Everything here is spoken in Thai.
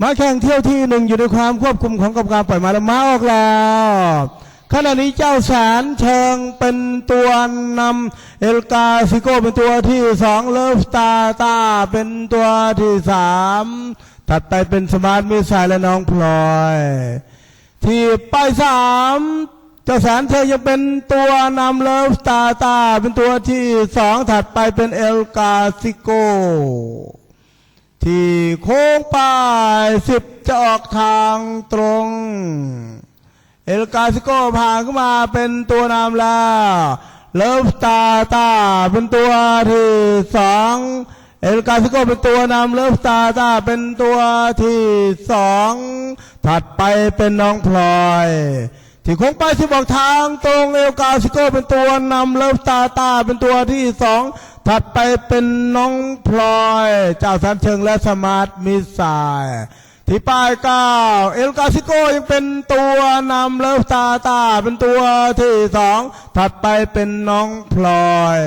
ม้าแข่งเที่ยวที่หนึ่งอยู่ในความควบคุมของกรรมการปล่อยมาแล้วม้าออกแล้วขณะนี้เจ้าแสนเชิงเป็นตัวนำเอลกาซิโกเป็นตัวที่สองเลิฟตาตาเป็นตัวที่สามถัดไปเป็นสมาร์ทมิสไซล์และน้องพลอย ที่ไปสามเจ้าแสนเธอยังเป็นตัวนำเลิฟตาตาเป็นตัวที่สองถัดไปเป็นเอลกาซิโก ที่โค้งป้ายสิบจะออกทางตรง เอลกาซิโกผ่านเข้ามาเป็นตัวนำแล้ว เลิฟตาตาเป็นตัวที่สองเอลกาซิโกเป็นตัวนำเลิฟตาตาเป็นตัวที่สองถัดไปเป็นน้องพลอย ที่โค้งไปที่บอกทางตรงเอลกาซิโกเป็นตัวนำเลิฟตาตาเป็นตัวที่สองถัดไปเป็นน้องพลอยเจ้าสันเชิงและสมาร์ทมิสไซที่ป้ายเก้าเอลกาซิโกยังเป็นตัวนำเลิฟตาตาเป็นตัวที่สองถัดไปเป็นน้องพลอย